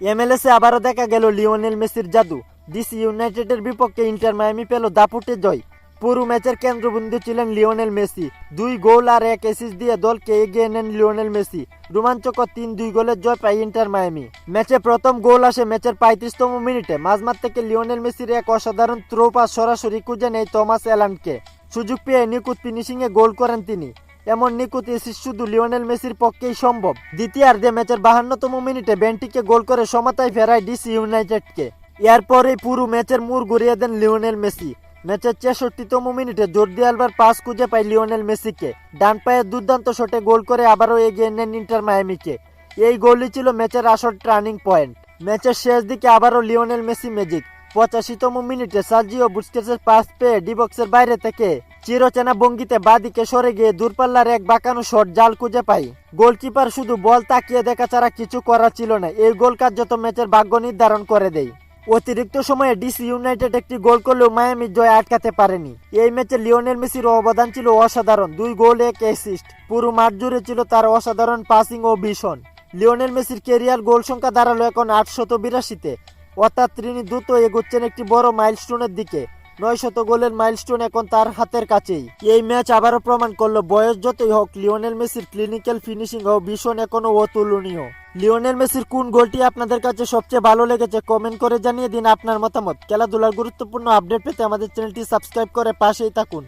এমএলএসে আবারও দেখা গেল লিওনেল মেসির জাদু। ডিসি ইউনাইটেডের বিপক্ষে ইন্টার মায়ামি পেল দাপুটে জয়। পুরো ম্যাচের কেন্দ্রবিন্দু ছিলেন লিওনেল মেসি। দুই গোল আর এক এসিস দিয়ে দলকে এগিয়ে নেন লিওনেল মেসি। রোমাঞ্চকর তিন দুই গোলের জয় পায় ইন্টার মায়ামি। ম্যাচে প্রথম গোল আসে ম্যাচের পঁয়ত্রিশতম মিনিটে। মাঝমাঠ থেকে লিওনেল মেসির এক অসাধারণ থ্রো পাস সরাসরি খুঁজে নেয় থমাস অ্যালানকে। সুযোগ পেয়ে নিকুত ফিনিশিংয়ে গোল করেন তিনি। এমন নিকুতি শুধু লিওনেল মেসির পক্ষেই সম্ভব। দ্বিতীয়ার্ধে ম্যাচের বাহান্নতম মিনিটে বেন্টিকে গোল করে সমতায় ফেরায় ডিসি ইউনাইটেডকে। এরপরেই পুরো ম্যাচের মুড় ঘুরিয়ে দেন লিওনেল মেসি। ম্যাচের ছেষট্টিতম মিনিটে জর্দি আলবার পাস খুঁজে পায় লিওনেল মেসিকে। ডান পায়ে দুর্দান্ত শটে গোল করে আবারও এগিয়ে নেন ইন্টার মায়ামিকে। এই গোলই ছিল ম্যাচের আসল টার্নিং পয়েন্ট। ম্যাচের শেষ দিকে আবারও লিওনেল মেসি ম্যাজিক। পঁচাশিতম মিনিটে সার্জিও বুস্কেসের পাস পেয়ে ডিবক্সের বাইরে থেকে চিরচেনা ভঙ্গিতে বাদিকে সরে গিয়ে দূরপাল্লার এক বাঁকানো শট জাল খুঁজে পাই গোলকিপার শুধু বল তাকিয়ে দেখা ছাড়া কিছু করার ছিল না, এই গোল কার্যত ম্যাচের ভাগ্য নির্ধারণ করে দেয়। অতিরিক্ত সময়ে ডিসি ইউনাইটেড একটি গোল করলেও মায়ামি জয় আটকাতে পারেনি। এই ম্যাচে লিওনেল মেসির অবদান ছিল অসাধারণ, দুই গোল, এক অ্যাসিস্ট পুরো মাঠ জুড়ে ছিল তার অসাধারণ পাসিং ও ভীষণ। লিওনেল মেসির কেরিয়ার গোল সংখ্যা দাঁড়াল এখন আটশত বিরাশিতে। অর্থাৎ তিনি দ্রুত এগোচ্ছেন একটি বড় মাইলস্টোনের দিকে। নয় শত গোলের মাইলস্টোন এখন তার হাতের কাছেই। এই ম্যাচ আবারও প্রমাণ করল বয়স যতই হোক, লিওনেল মেসির ক্লিনিক্যাল ফিনিশিং ও ভীষণ এখনও অতুলনীয়। লিওনেল মেসির কোন গোলটি আপনাদের কাছে সবচেয়ে ভালো লেগেছে কমেন্ট করে জানিয়ে দিন আপনার মতামত। খেলাধুলার গুরুত্বপূর্ণ আপডেট পেতে আমাদের চ্যানেলটি সাবস্ক্রাইব করে পাশেই থাকুন।